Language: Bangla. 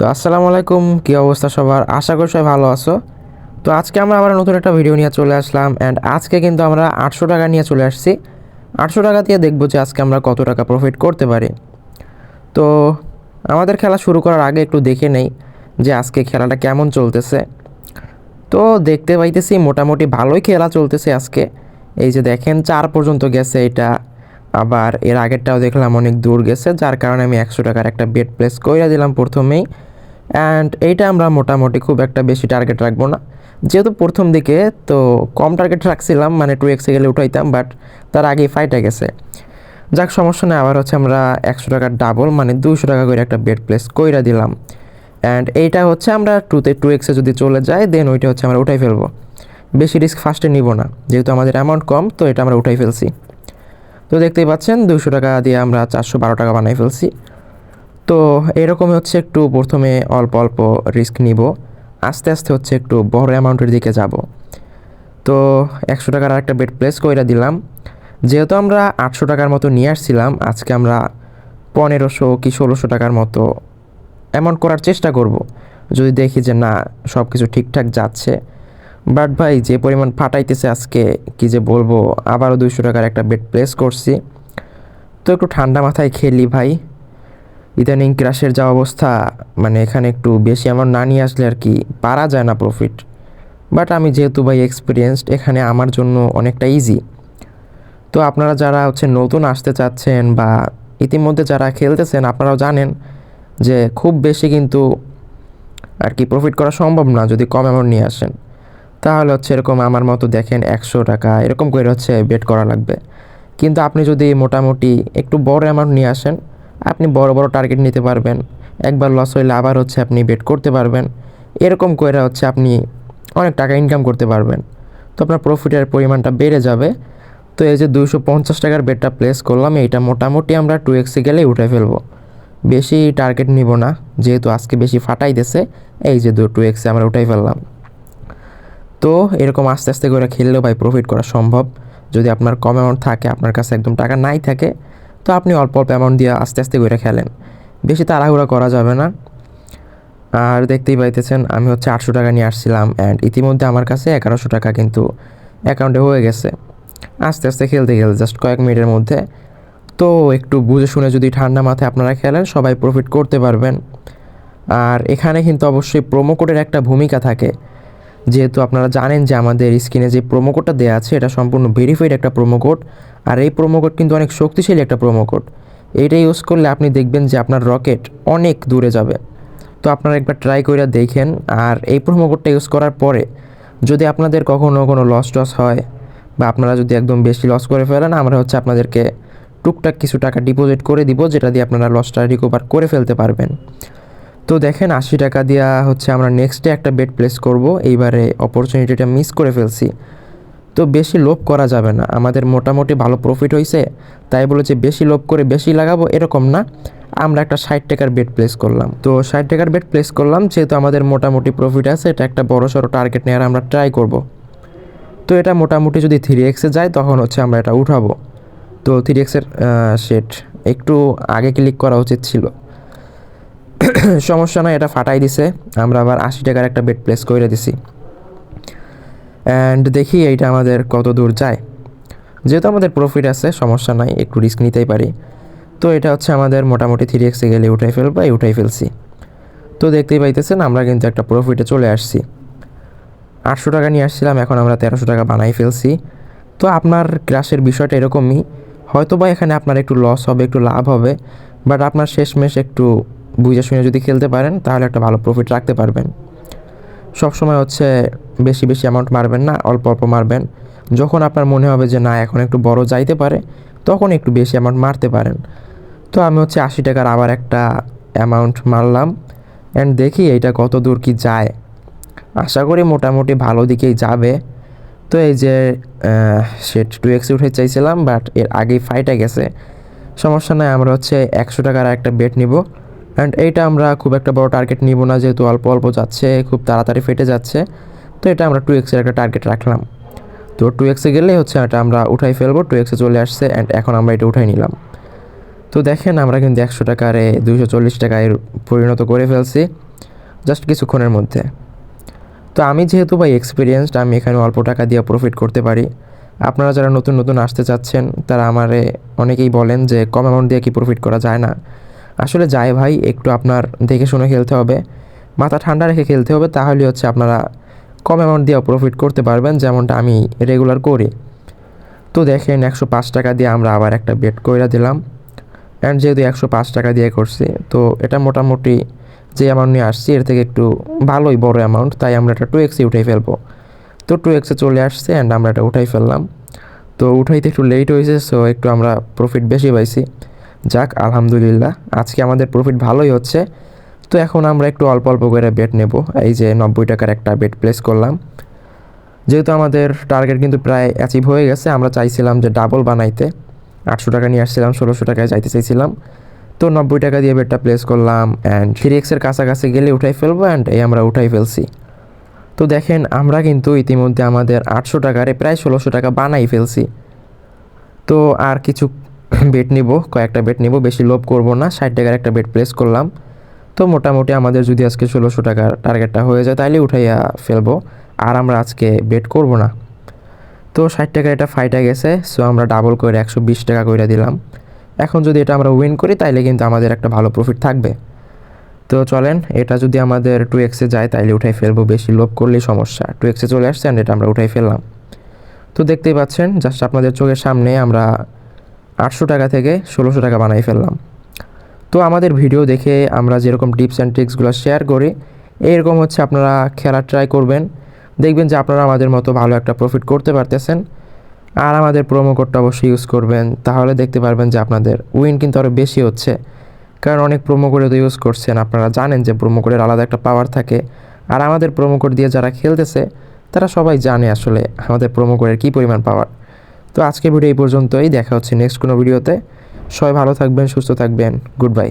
তো আসসালামু আলাইকুম, কী অবস্থা সবার? আশা করি সবাই ভালো আছো। তো আজকে আমরা আবার নতুন একটা ভিডিও নিয়ে চলে আসলাম অ্যান্ড আজকে কিন্তু আমরা আটশো টাকা নিয়ে চলে আসছি। আটশো টাকা দিয়ে দেখব যে আজকে আমরা কত টাকা প্রফিট করতে পারি। তো আমাদের খেলা শুরু করার আগে একটু দেখে নেই যে আজকে খেলাটা কেমন চলতেছে। তো দেখতে পাইতেছি মোটামুটি ভালোই খেলা চলতেছে আজকে। এই যে দেখেন, চার পর্যন্ত গেছে এটা। আবার এর আগেরটাও দেখলাম অনেক দূর গেছে, যার কারণে আমি একশো টাকার একটা বেড প্লেস করে দিলাম প্রথমেই। অ্যান্ড এইটা আমরা মোটামুটি খুব একটা বেশি টার্গেট রাখব না। যেহেতু প্রথম দিকে, তো কম টার্গেট রাখছিলাম মানে টু এক্সে গেলে উঠাইতাম বাট তার আগে ফাইটা গেছে। যাক, সমস্যা নেই, আবার হচ্ছে আমরা একশো টাকার ডাবল মানে দুশো টাকা করে একটা বেড প্লেস কইরা দিলাম। অ্যান্ড এইটা হচ্ছে আমরা টুতে টু এক্সে যদি চলে যায় দেন ওইটা হচ্ছে আমরা উঠাই ফেলব। বেশি রিস্ক ফার্স্টে নিব না, যেহেতু আমাদের অ্যামাউন্ট কম, তো এটা আমরা উঠাই ফেলছি। তো দেখতেই পাচ্ছেন দুশো টাকা দিয়ে আমরা চারশো বারো টাকা বানাই ফেলছি। তো এরকমই হচ্ছে একটু প্রথমে অল্প অল্প রিস্ক নিব। আস্তে আস্তে হচ্ছে একটু বড় অ্যামাউন্টের দিকে যাব। তো একশো টাকার একটা বেড প্লেস কইরা দিলাম। যেহেতু আমরা আটশো টাকার মতো নিয়ে আসছিলাম, আজকে আমরা পনেরোশো কি ষোলোশো টাকার মতো অ্যামাউন্ট করার চেষ্টা করব। যদি দেখি যে না সব কিছু ঠিকঠাক যাচ্ছে। বাট ভাই, যে পরিমাণ ফাটাইতেছে আজকে, কি যে বলব, আবারও দুইশো টাকার একটা বেড প্লেস করছি। তো একটু ঠান্ডা মাথায় খেলি ভাই। ইদানিং ক্রাশের যা অবস্থা মানে এখানে একটু বেশি অ্যামাউন্ট না নিয়ে আসলে আর কি পারা যায় না প্রফিট বাট আমি যেহেতু ভাই এক্সপিরিয়েন্সড এখানে আমার জন্য অনেকটা ইজি তো আপনারা যারা হচ্ছে নতুন আসতে চাচ্ছেন বা ইতিমধ্যে যারা খেলতেছেন, আপনারাও জানেন যে খুব বেশি কিন্তু আর কি প্রফিট করা সম্ভব না যদি কম অ্যামাউন্ট নিয়ে আসেন। তাহলে হচ্ছে এরকম আমার মতো দেখেন একশো টাকা, এরকম করে হচ্ছে বেট করা লাগবে। কিন্তু আপনি যদি মোটামুটি একটু বড় অ্যামাউন্ট নিয়ে আসেন আপনি বড় বড় টার্গেট নিতে পারবেন। একবার লস হইলে আবার হচ্ছে আপনি বেট করতে পারবেন। এরকম করে হচ্ছে আপনি অনেক টাকা ইনকাম করতে পারবেন। তো আপনার প্রফিটের পরিমাণটা বেড়ে যাবে। তো এই যে দুশো পঞ্চাশ টাকার বেডটা প্লেস করলাম, এইটা মোটামুটি আমরা টু এক্সে গেলেই উঠে ফেলব। বেশি টার্গেট নিব না, যেহেতু আজকে বেশি ফাটাই দিছে এই যে দু টু এক্সে আমরা উঠাই ফেললাম। তো এরকম আস্তে আস্তে করে খেললেও ভাই প্রফিট করা সম্ভব। যদি আপনার কম অ্যামাউন্ট থাকে, আপনার কাছে একদম টাকা নাই থাকে তো আপনি অল্প অল্প অ্যামাউন্ট দিয়ে আস্তে আস্তে করে খেলেন। বেশি তাড়াহুড়া করা যাবে না। আর দেখতেই পাইতেছেন, আমি হচ্ছে আটশো টাকা নিয়ে আসছিলাম অ্যান্ড ইতিমধ্যে আমার কাছে এগারোশো টাকা কিন্তু অ্যাকাউন্টে হয়ে গেছে। আস্তে আস্তে খেলতে খেলতে জাস্ট কয়েক মিনিটের মধ্যে। তো একটু বুঝে শুনে যদি ঠান্ডা মাথায় আপনারা খেলেন, সবাই প্রফিট করতে পারবেন। আর এখানে কিন্তু অবশ্যই প্রোমো কোডের একটা ভূমিকা থাকে। যেহেতু আপনারা জানেন যে আমাদের স্ক্রিনে যে প্রোমো কোডটা দেওয়া আছে, এটা সম্পূর্ণ ভেরিফাইড একটা প্রোমো কোড আর এই প্রোমো কোড কিন্তু অনেক শক্তিশালী একটা প্রোমো কোড এইটা ইউজ করলে আপনি দেখবেন যে আপনার রকেট অনেক দূরে যাবে। তো আপনারা একবার ট্রাই করে দেখেন, আর এই প্রোমো কোডটা ইউজ করার পরে যদি আপনাদের কখনও কোনো লস টস হয়, বা আপনারা যদি একদম বেশি লস করে ফেলেন, আমরা হচ্ছে আপনাদেরকে টুকটাক কিছু টাকা ডিপোজিট করে দিব, যেটা দিয়ে আপনারা লসটা রিকভার করে ফেলতে পারবেন। তো দেখেন আশি টাকা দিয়া হচ্ছে আমরা নেক্সট ডে একটা বেড প্লেস করব। এইবারে অপরচুনিটিটা মিস করে ফেলছি। তো বেশি লোভ করা যাবে না। আমাদের মোটামুটি ভালো প্রফিট হয়েছে তাই বলে যে বেশি লোভ করে বেশি লাগাবো এরকম না। আমরা একটা ষাট টাকার বেড প্লেস করলাম। তো ষাট টাকার বেড প্লেস করলাম, যেহেতু আমাদের মোটামুটি প্রফিট আছে, এটা একটা বড় সড়ো টার্গেট নেওয়ার আমরা ট্রাই করব। তো এটা মোটামুটি যদি থ্রি এক্সে যায়, তখন হচ্ছে আমরা এটা উঠাবো। তো থ্রি এক্সের সেট একটু আগে ক্লিক করা উচিত ছিল। সমস্যা নয় এটা ফাটাই দিছে। আমরা আবার আশি টাকার একটা বেড প্লেস করে দিছি। অ্যান্ড দেখি এইটা আমাদের কত দূর যায়। যেহেতু আমাদের প্রফিট আছে, সমস্যা নাই, একটু রিস্ক নিতেই পারি। তো এটা হচ্ছে আমাদের মোটামুটি থ্রি এক্সে গেলে উঠাই ফেলব উঠাই ফেলছি। তো দেখতেই পাইতেছেন, আমরা কিন্তু একটা প্রফিটে চলে আসছি। আটশো টাকা নিয়ে আসছিলাম, এখন আমরা তেরোশো টাকা বানাই ফেলছি। তো আপনার ক্রাশের বিষয়টা এরকমই। হয়তো বা এখানে আপনার একটু লস হবে, একটু লাভ হবে বাট আপনার শেষমেশ একটু বুঝে শুনে যদি খেলতে পারেন, তাহলে একটা ভালো প্রফিট রাখতে পারবেন। সবসময় হচ্ছে বেশি বেশি অ্যামাউন্ট মারবেন না, অল্প অল্প মারবেন। যখন আপনার মনে হবে যে না, এখন একটু বড় যাইতে পারে, তখন একটু বেশি অ্যামাউন্ট মারতে পারেন। তো আমি হচ্ছে আশি টাকার আবার একটা অ্যামাউন্ট মারলাম। অ্যান্ড দেখি এটা কত দূর কি যায়। আশা করি মোটামুটি ভালো দিকেই যাবে। তো এই যে সেট টু এক্সে উঠে চাইছিলাম বাট এর আগেই ফাইটে গেছে। সমস্যা নয় আমরা হচ্ছে একশো টাকার একটা বেট নিব। অ্যান্ড এইটা আমরা খুব একটা বড় টার্গেট নিব না, যেহেতু অল্প অল্প যাচ্ছে, খুব তাড়াতাড়ি ফেটে যাচ্ছে। তো এটা আমরা টু এক্সের একটা টার্গেট রাখলাম। তো টু এক্সে গেলেই হচ্ছে এটা আমরা উঠাই ফেলব টু এক্সে চলে আসছে অ্যান্ড এখন আমরা এটা উঠাই নিলাম। তো দেখেন আমরা কিন্তু একশো টাকারে দুশো চল্লিশ টাকায় পরিণত করে ফেলছি জাস্ট কিছুক্ষণের মধ্যে। তো আমি যেহেতু ভাই এক্সপিরিয়েন্সড আমি এখানে অল্প টাকা দিয়ে প্রফিট করতে পারি। আপনারা যারা নতুন নতুন আসতে চাচ্ছেন, তারা আমারে অনেকেই বলেন যে কম অ্যামাউন্ট দিয়ে কি প্রফিট করা যায় না। আসলে যায় ভাই, একটু আপনার দেখে শুনে খেলতে হবে। মাথা ঠান্ডা রেখে খেলতে হবে, তাহলে হচ্ছে আপনারা কম অ্যামাউন্ট দিয়েও প্রফিট করতে পারবেন, যেমনটা আমি রেগুলার করি। তো দেখেন, একশো পাঁচ টাকা দিয়ে আমরা আবার একটা বেট কইরা দিলাম। অ্যান্ড যেহেতু একশো পাঁচ টাকা দিয়ে করছি, তো এটা মোটামুটি যে অ্যামাউন্ট নিয়ে আসছি, এর থেকে একটু ভালোই বড় অ্যামাউন্ট তাই আমরা এটা টু এক্সে উঠাই ফেলব। তো টু এক্সে চলে আসছে অ্যান্ড আমরা এটা উঠাই ফেললাম। তো উঠাইতে একটু লেট হয়েছে সো একটু আমরা প্রফিট বেশি পাইছি। যাক, আলহামদুলিল্লাহ, আজকে আমাদের প্রফিট ভালোই হচ্ছে। তো এখন আমরা একটু অল্প অল্প করে বেট নেব। এই যে নব্বই টাকার একটা বেট প্লেস করলাম। যেহেতু আমাদের টার্গেট কিন্তু প্রায় অ্যাচিভ হয়ে গেছে, আমরা চাইছিলাম যে ডাবল বানাইতে। আটশো টাকা নিয়ে আসছিলাম, ষোলোশো টাকায় যাইতে চাইছিলাম। তো নব্বই টাকা দিয়ে বেডটা প্লেস করলাম অ্যান্ড থ্রি এক্সের কাছাকাছি গেলে উঠাই ফেলব অ্যান্ড এই আমরা উঠাই ফেলছি। তো দেখেন, আমরা কিন্তু ইতিমধ্যে আমাদের আটশো টাকারে, প্রায় ষোলোশো টাকা বানাই ফেলছি। তো আর কিছু বেড নিব, কয়েকটা বেড নিব, বেশি লোভ করব না, ষাট টাকার একটা বেড প্লেস করলাম। তো মোটামুটি আমাদের যদি আজকে ষোলোশো টাকার টার্গেটটা হয়ে যায় তাহলে উঠাইয়া ফেলব। আর আমরা আজকে বেড করব না। তো ষাট টাকার এটা ফাইটা গেছে সো আমরা ডাবল করে একশো বিশ টাকা করে দিলাম। এখন যদি এটা আমরা উইন করি, তাইলে কিন্তু আমাদের একটা ভালো প্রফিট থাকবে। তো চলেন, এটা যদি আমাদের টু এক্সে যায়, তাইলে উঠাই ফেলব, বেশি লোভ করলেই সমস্যা। টু এক্সে চলে আসছে এটা আমরা উঠাই ফেললাম। তো দেখতেই পাচ্ছেন জাস্ট আপনাদের চোখের সামনে আমরা আটশো টাকা থেকে ষোলোশো টাকা বানাই ফেললাম। তো আমাদের ভিডিও দেখে আমরা যেরকম টিপস অ্যান্ড ট্রিক্সগুলো শেয়ার করি, এইরকম হচ্ছে আপনারা খেলা ট্রাই করবেন। দেখবেন যে আপনারা আমাদের মতো ভালো একটা প্রফিট করতে পারতেছেন। আর আমাদের প্রোমো কোডটা অবশ্যই ইউজ করবেন, তাহলে দেখতে পারবেন যে আপনাদের উইন কিন্তু আরও বেশি হচ্ছে। কারণ অনেক প্রোমো কোডে তো ইউজ করছেন, আপনারা জানেন যে প্রোমো কোডের আলাদা একটা পাওয়ার থাকে। আর আমাদের প্রোমো কোড দিয়ে যারা খেলতেছে, তারা সবাই জানে আসলে আমাদের প্রোমো কোডের কী পরিমাণ পাওয়ার তো আজকে ভিডিও এই পর্যন্তই। দেখা হচ্ছে নেক্সট কোনো ভিডিওতে। সবাই ভালো থাকবেন, সুস্থ থাকবেন। Good bye